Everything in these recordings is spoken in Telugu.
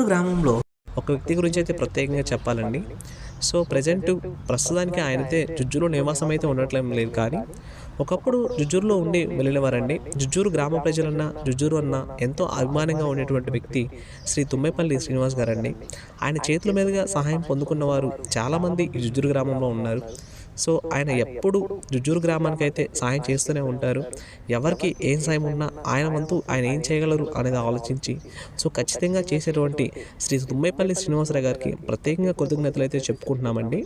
జుజ్జూరు గ్రామంలో ఒక వ్యక్తి గురించి అయితే ప్రత్యేకంగా చెప్పాలండి. సో ప్రజెంట్ ప్రస్తుతానికి ఆయనైతే జుజ్జులో నివాసం అయితే ఉండట్లేం లేదు కానీ ఒకప్పుడు జుజ్జూరులో ఉండి వెళ్ళినవారండి. జుజ్జూరు గ్రామ ప్రజలన్న జుజ్జూరు అన్న ఎంతో అభిమానంగా ఉండేటువంటి వ్యక్తి శ్రీ తుమ్మేపల్లి శ్రీనివాస్ గారండి. ఆయన చేతుల మీదుగా సహాయం పొందుకున్నవారు చాలామంది జుజ్జూరు గ్రామంలో ఉన్నారు. సో ఆయన ఎప్పుడు జుజ్జూరు గ్రామానికి అయితే సాయం చేస్తూనే ఉంటారు. ఎవరికి ఏం సాయం ఉన్నా ఆయన వంతు ఆయన ఏం చేయగలరు అనేది ఆలోచించి సో ఖచ్చితంగా చేసేటువంటి శ్రీ తుమ్మేపల్లి శ్రీనివాసరావు గారికి ప్రత్యేకంగా కృతజ్ఞతలు అయితే చెప్పుకుంటున్నామండి.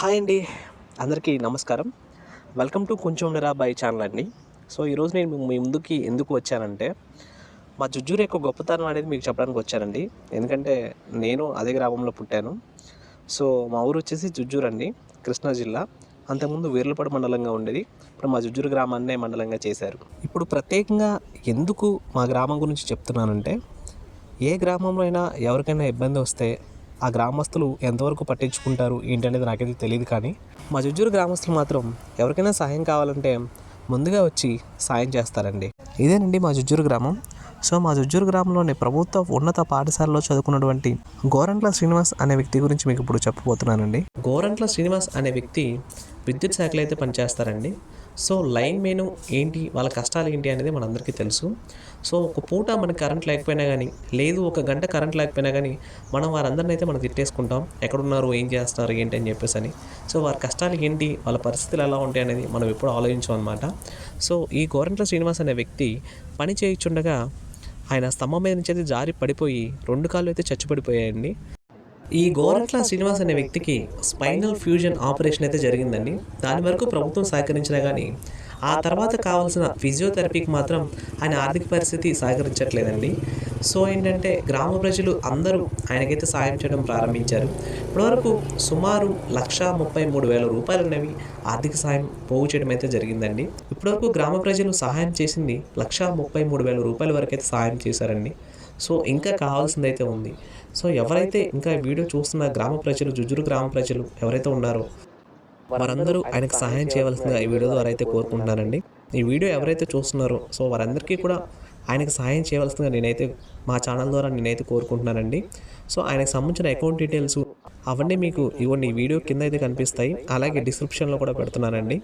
హాయ్ అండి. అందరికీ నమస్కారం. వెల్కమ్ టు కొంచెం నిరా బై ఛానల్ అండి. సో ఈరోజు నేను మీ ముందుకి ఎందుకు వచ్చానంటే మా జుజ్జూరు యొక్క గొప్పతనం అనేది మీకు చెప్పడానికి వచ్చానండి. ఎందుకంటే నేను అదే గ్రామంలో పుట్టాను. సో మా ఊరు వచ్చేసి జుజ్జూరు అండి కృష్ణా జిల్లా. అంతకుముందు వీర్లపాడు మండలంగా ఉండేది. ఇప్పుడు మా జుజ్జూరు గ్రామాన్నే మండలంగా చేశారు. ఇప్పుడు ప్రత్యేకంగా ఎందుకు మా గ్రామం గురించి చెప్తున్నానంటే ఏ గ్రామంలో అయినా ఎవరికైనా ఇబ్బంది వస్తే ఆ గ్రామస్తులు ఎంతవరకు పట్టించుకుంటారు ఏంటనేది నాకైతే తెలియదు కానీ మా జుజ్జూరు గ్రామస్తులు మాత్రం ఎవరికైనా సహాయం కావాలంటే ముందుగా వచ్చి సాయం చేస్తారండి. ఇదేనండి మా జుజ్జూరు గ్రామం. సో మా జుజ్జూరు గ్రామంలోని ప్రభుత్వ ఉన్నత పాఠశాలలో చదువుకున్నటువంటి గోరంట్ల శ్రీనివాస్ అనే వ్యక్తి గురించి మీకు ఇప్పుడు చెప్పబోతున్నానండి. గోరంట్ల శ్రీనివాస్ అనే వ్యక్తి విద్యుత్ శాఖలో అయితే పనిచేస్తారండి. సో లైన్ మెను ఏంటి వాళ్ళ కష్టాలు ఏంటి అనేది మనందరికీ తెలుసు. సో ఒక పూట మనకి కరెంట్ లేకపోయినా కానీ లేదు ఒక గంట కరెంట్ లేకపోయినా కానీ మనం వారందరిని అయితే మనం తిట్టేసుకుంటాం. ఎక్కడున్నారు ఏం చేస్తున్నారు ఏంటి అని చెప్పేసి అని సో వారి కష్టాలు ఏంటి వాళ్ళ పరిస్థితులు ఎలా ఉంటాయి అనేది మనం ఎప్పుడు ఆలోచించాం అనమాట సో ఈ గోరంట్ల శ్రీనివాస్ అనే వ్యక్తి పని చేయించుండగా ఆయన స్తంభం మీద నుంచి అయితే జారి పడిపోయి రెండు కాళ్ళు అయితే చచ్చిపడిపోయాయండి. ఈ గోరట్ల శ్రీనివాస్ అనే వ్యక్తికి స్పైనల్ ఫ్యూజన్ ఆపరేషన్ అయితే జరిగిందండి. దాని వరకు ప్రభుత్వం సహకరించినా కానీ ఆ తర్వాత కావాల్సిన ఫిజియోథెరపీకి మాత్రం ఆయన ఆర్థిక పరిస్థితి సహకరించట్లేదండి. సో ఏంటంటే గ్రామ ప్రజలు అందరూ ఆయనకైతే సాయం చేయడం ప్రారంభించారు. ఇప్పటివరకు సుమారు లక్ష ముప్పై మూడు వేల రూపాయలు అనేవి ఆర్థిక సాయం పోగు చేయడం అయితే జరిగిందండి. ఇప్పటివరకు గ్రామ ప్రజలు సహాయం చేసింది లక్ష ముప్పై మూడు వేల రూపాయల వరకు అయితే సహాయం చేశారండి. సో ఇంకా కావాల్సిందైతే ఉంది. సో ఎవరైతే ఇంకా ఈ వీడియో చూస్తున్న గ్రామ ప్రజలు జుజురు గ్రామ ప్రజలు ఎవరైతే ఉన్నారో వారందరూ ఆయనకు సహాయం చేయవలసిందిగా ఈ వీడియో ద్వారా అయితే కోరుకుంటున్నానండి. ఈ వీడియో ఎవరైతే చూస్తున్నారో సో వారందరికీ కూడా ఆయనకు సహాయం చేయవలసిందిగా నేనైతే మా ఛానల్ ద్వారా నేనైతే కోరుకుంటున్నానండి. సో ఆయనకు సంబంధించిన అకౌంట్ డీటెయిల్స్ అవన్నీ మీకు ఇవ్వండి. ఈ వీడియో కింద అయితే కనిపిస్తాయి. అలాగే డిస్క్రిప్షన్లో కూడా పెడుతున్నానండి.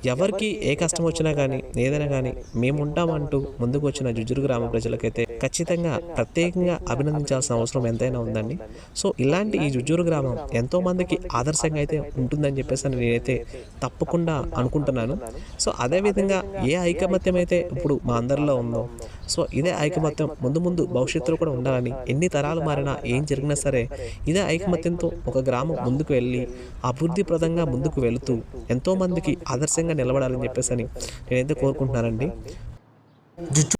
ఎవరికి ఏ కష్టం వచ్చినా కానీ ఏదైనా కానీ మేముంటామంటూ ముందుకు వచ్చిన జుజురు గ్రామ ప్రజలకైతే ఖచ్చితంగా ప్రత్యేకంగా అభినందించాల్సిన అవసరం ఎంతైనా ఉందండి. సో ఇలాంటి ఈ జుజురు గ్రామం ఎంతో మందికి ఆదర్శంగా అయితే ఉంటుందని చెప్పేసి అని నేనైతే తప్పకుండా అనుకుంటున్నాను. సో అదేవిధంగా ఏ ఐకమత్యం అయితే ఇప్పుడు మా అందరిలో ఉందో సో ఇదే ఐకమత్యం ముందు ముందు భవిష్యత్తులో కూడా ఉండాలని ఎన్ని తరాలు మారినా ఏం జరిగినా సరే ఇదే ఐకమత్యంతో ఒక గ్రామం ముందుకు వెళ్ళి అభివృద్ధిప్రదంగా ముందుకు వెళుతూ ఎంతోమందికి ఆదర్శంగా నిలబడాలని చెప్పేసి అని నేనైతే కోరుకుంటున్నానండి.